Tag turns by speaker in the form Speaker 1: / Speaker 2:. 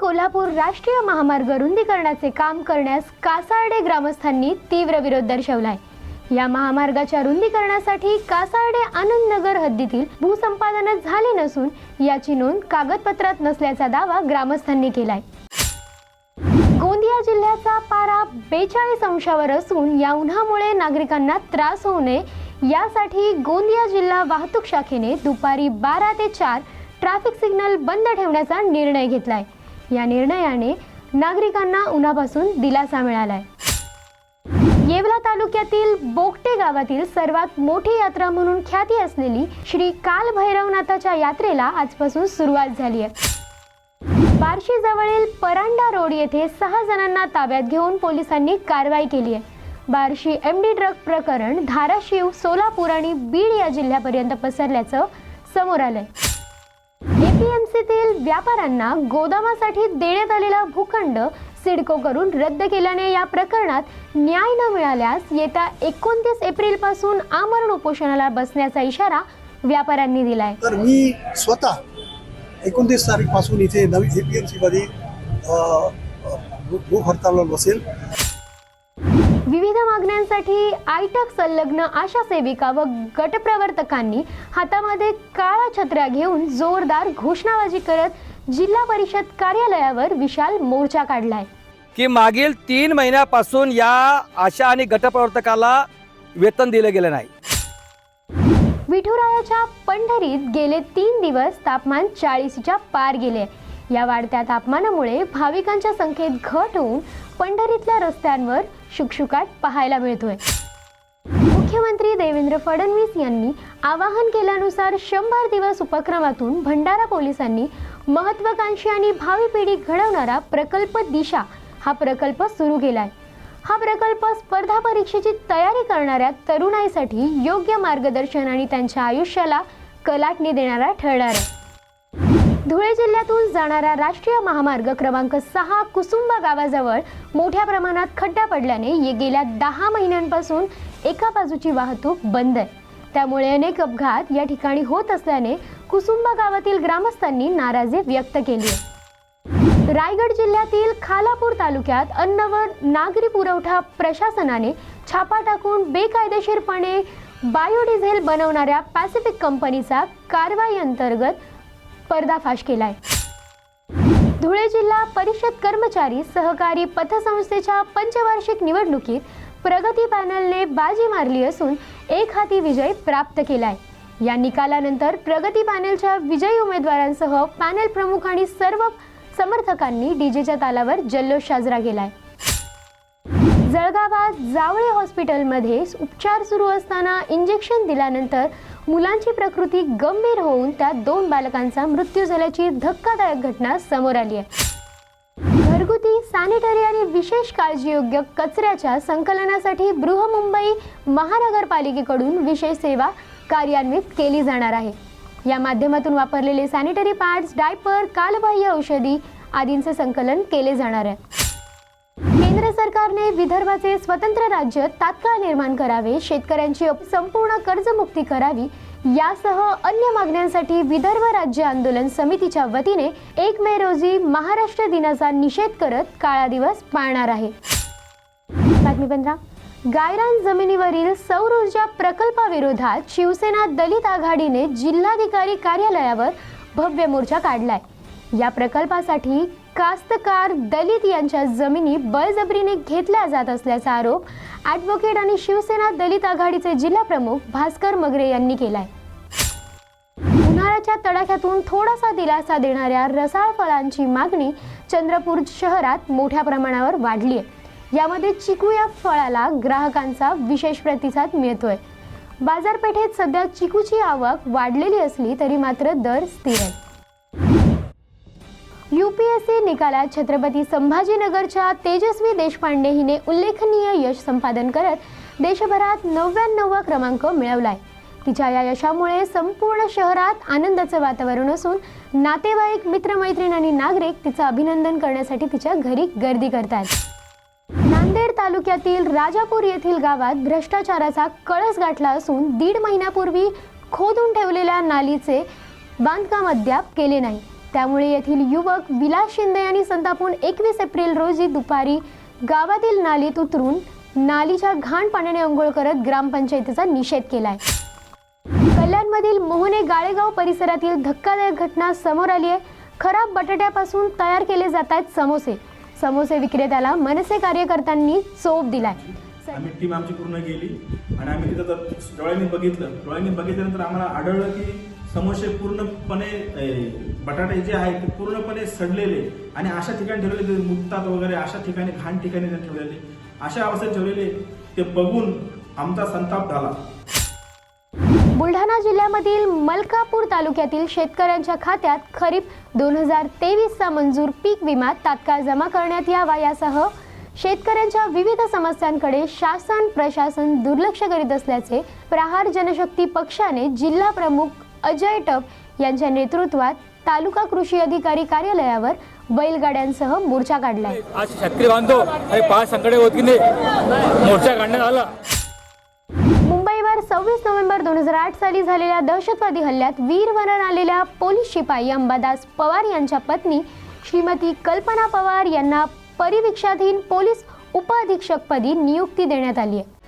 Speaker 1: कोल्हापूर राष्ट्रीय महामार्ग रुंदीकरणाचे काम करण्यास कासार्डे ग्रामस्थांनी तीव्र विरोध दर्शवलाय. या महामार्गाच्या रुंदीकरणासाठी कासार्डे आनंदनगर हद्दीतील भूसंपादन झाले नसून याची नोंद कागदपत्रात नसल्याचा दावा ग्रामस्थांनी केलाय. गोंदिया जिल्ह्याचा पारा बेचाळीस अंशावर असून या उन्हामुळे नागरिकांना त्रास होऊ नये यासाठी गोंदिया जिल्हा वाहतूक शाखेने दुपारी बारा ते चार ट्रॅफिक सिग्नल बंद ठेवण्याचा निर्णय घेतलाय. या निर्णयाने नागरिकांना उन्हापासून दिलासा मिळालाय. येवला तालुक्यातील बोगटे गावातील सर्वात मोठी यात्रा म्हणून ख्याती असलेली श्री काल भैरवनाथाच्या यात्रेला आजपासून सुरुवात झाली आहे बार्शी जवळील परांडा रोड येथे सहा जणांना ताब्यात घेऊन पोलिसांनी कारवाई केली आहे बार्शी एम डी ड्रग प्रकरण धाराशिव सोलापूर आणि बीड या जिल्ह्यापर्यंत पसरल्याचं समोर आलंय. एपीएमसीतील व्यापाऱ्यांना गोदामासाठी देण्यात आलेला भूखंड सिडको करून रद्द केल्याने या प्रकरणात न्याय न मिळाल्यास येत्या एकोणतीस एप्रिलपासून आमरण उपोषणाला बसण्याचा इशारा व्यापाऱ्यांनी दिलाय.
Speaker 2: तर मी स्वतः एकोणतीस तारीखपासून इथे नवी ए पी भूक बसेल.
Speaker 1: मागण्यांसाठी आयटक संलग्न आशा सेविका व गटप्रवर्तकांनी हातामध्ये काळा छत्र्या घेऊन जोरदार घोषणाबाजी करत जिल्हा परिषद कार्यालयावर विशाल मोर्चा काढलाय.
Speaker 3: की मागील तीन महिन्यापासून या आशा आणि गटप्रवर्तकाला वेतन दिलं गेलं नाही.
Speaker 1: विठुरायाच्या पंढरीत गेले तीन दिवस तापमान चाळीसच्या पार गेले. या वाढत्या तापमानामुळे भाविकांच्या संख्येत घट होऊन पंढरीतल्या रस्त्यांवर शुकशुकाट पाहायला मिळतोय. मुख्यमंत्री देवेंद्र फडणवीस यांनी आवाहन केल्यानुसार शंभर दिवस उपक्रमातून भंडारा पोलिसांनी महत्वाकांक्षी आणि भावी पिढी घडवणारा प्रकल्प दिशा हा प्रकल्प सुरू केलाय. हा प्रकल्प स्पर्धा परीक्षेची तयारी करणाऱ्या तरुणाईसाठी योग्य मार्गदर्शन आणि त्यांच्या आयुष्याला कलाटणी देणारा ठरणार आहे. धुळे जिल्ह्यातून जाणारा राष्ट्रीय महामार्ग क्रमांक सहा कुसुंबा गावाजवळ मोठ्या प्रमाणात खड्डा पडल्याने ये गेल्या दहा महिन्यांपासून एका बाजूची वाहतूक बंद आहे. त्यामुळे अनेक अपघात या ठिकाणी होत असल्याने कुसुंबा गावातील ग्रामस्थांनी नाराजी व्यक्त केली आहे. रायगड जिल्ह्यातील खालापूर तालुक्यात अन्न व नागरी पुरवठा प्रशासनाने छापा टाकून बेकायदेशीरपणे बायोडिझेल बनवणाऱ्या पॅसिफिक कंपनीचा कारवाई अंतर्गत पर्दाफाश केलाय. धुळे जिल्हा परिषद कर्मचारी सहकारी पतसंस्थेच्या पंचवार्षिक निवडणुकीत प्रगती पॅनलने बाजी मारली असून एक हाती विजय प्राप्त केलाय. या निकालानंतर प्रगती पॅनलच्या विजयी उमेदवारांसह पॅनल प्रमुख आणि सर्व समर्थकांनी डीजेच्या तालावर जल्लोष साजरा केलाय. जळगावात जावळे हॉस्पिटलमध्ये उपचार सुरू असताना इंजेक्शन दिल्यानंतर मुलांची प्रकृती गंभीर होऊन त्यात दोन बालकांचा मृत्यू झाल्याची धक्कादायक घटना समोर आली आहे. घरगुती सॅनिटरी आणि विशेष काळजीयोग्य कचऱ्याच्या संकलनासाठी बृहमुंबई महानगरपालिकेकडून विशेष सेवा कार्यान्वित केली जाणार आहे. या माध्यमातून वापरलेले सॅनिटरी पॅड्स डायपर कालबाह्य औषधी आदींचे संकलन केले जाणार आहे. केंद्र सरकारने विदर्भाचे स्वतंत्र राज्य तात्काळ निर्माण करावे शेतकऱ्यांची संपूर्ण कर्जमुक्ती करावी यासह अन्य मागण्यांसाठी विदर्भ राज्य आंदोलन समितीच्या वतीने एक मे रोजी महाराष्ट्र दिनाचा निषेध करत काळा दिवस पाळणार आहे. बातमी पंधरा. गायरान जमिनीवरील सौर ऊर्जा प्रकल्पाविरोधात शिवसेना दलित आघाडीने जिल्हाधिकारी कार्यालयावर भव्य मोर्चा काढलाय. या प्रकल्पासाठी कास्तकार दलित यांच्या जमिनी बळजबरीने घेतल्या जात असल्याचा आरोप ॲडव्होकेट आणि शिवसेना दलित आघाडीचे जिल्हा प्रमुख भास्कर मगरे यांनी केलाय. उन्हाळ्याच्या तडाख्यातून थोडासा दिलासा देणाऱ्या रसाळ फळांची मागणी चंद्रपूर शहरात मोठ्या प्रमाणावर वाढली आहे. यामध्ये चिकू या फळाला ग्राहकांचा विशेष प्रतिसाद मिळतोय. बाजारपेठेत सध्या चिकूची आवक वाढलेली असली तरी मात्र दर स्थिर आहे. यू पी एस सी निकालात छत्रपती संभाजीनगरच्या तेजस्वी देशपांडे हिने उल्लेखनीय यश संपादन करत देशभरात नव्याण्णववा क्रमांक मिळवलाय. तिच्या या यशामुळे संपूर्ण शहरात आनंदाचं वातावरण असून नातेवाईक मित्रमैत्रीण आणि नागरिक तिचं अभिनंदन करण्यासाठी तिच्या घरी गर्दी करतात. नांदेड तालुक्यातील राजापूर येथील गावात भ्रष्टाचाराचा कळस गाठला असून दीड महिन्यापूर्वी खोदून ठेवलेल्या नालीचे बांधकाम अद्याप केले नाही. त्यामुळे येथील युवक विलास शिंदे यांनी संतापून एकवीस एप्रिल रोजी दुपारी गावातील नालीत उतरून नालीच्या घाण पाण्याने अंघोळ करत ग्रामपंचायतीचा निषेध केलाय. कल्याणमधील मोहने गाळेगाव परिसरातील धक्कादायक घटना समोर आली आहे. खराब बटाट्यापासून तयार केले जात आहेत समोसे. समोसे विक्रेत्याला मनसे कार्यकर्त्यांनी चोप दिलाय.
Speaker 4: आम्ही टीम आमची पूर्ण गेली आणि आम्ही तिथं डोळ्यांनी बघितलं. डोळ्यांनी बघितल्यानंतर आम्हाला आढळलं की समोसे पूर्णपणे बटाटे जे आहेत ते पूर्णपणे सडलेले आणि अशा ठिकाणी ठेवलेले मुक्तात वगैरे अशा ठिकाणी घाण ठिकाणी ठेवलेले. अशा अवस्थेत ठेवलेले ते बघून आमचा संताप झाला.
Speaker 1: बुलढाणा जिल्ह्यामधील मलकापूर तालुक्यातील शेतकऱ्यांच्या खात्यात खरीप दोन हजार तेवीसचा मंजूर पीक विमा तात्काळ जमा करण्यात यावा यासह शेतकऱ्यांच्या विविध समस्यांकडे शासन प्रशासन दुर्लक्ष करीत असल्याचे प्रहार जनशक्ती पक्षाने जिल्हा प्रमुख अजय टप यांच्या नेतृत्वात तालुका कृषी अधिकारी कार्यालयावर बैलगाड्यांसह मोर्चा काढलाय
Speaker 5: आज शेतकरी बांधव आणि पाच संकडे होत की नाही मोर्चा काढण्यात आला.
Speaker 1: मुंबईवर सव्वीस नोव्हेंबर दोन हजार आठ साली झालेल्या दहशतवादी हल्ल्यात वीरमरण आलेल्या पोलीस शिपाई अंबादास पवार यांच्या पत्नी श्रीमती कल्पना पवार यांना परिवीक्षाधीन पोलीस उपअधीक्षकपदी नियुक्ती देण्यात आली आहे.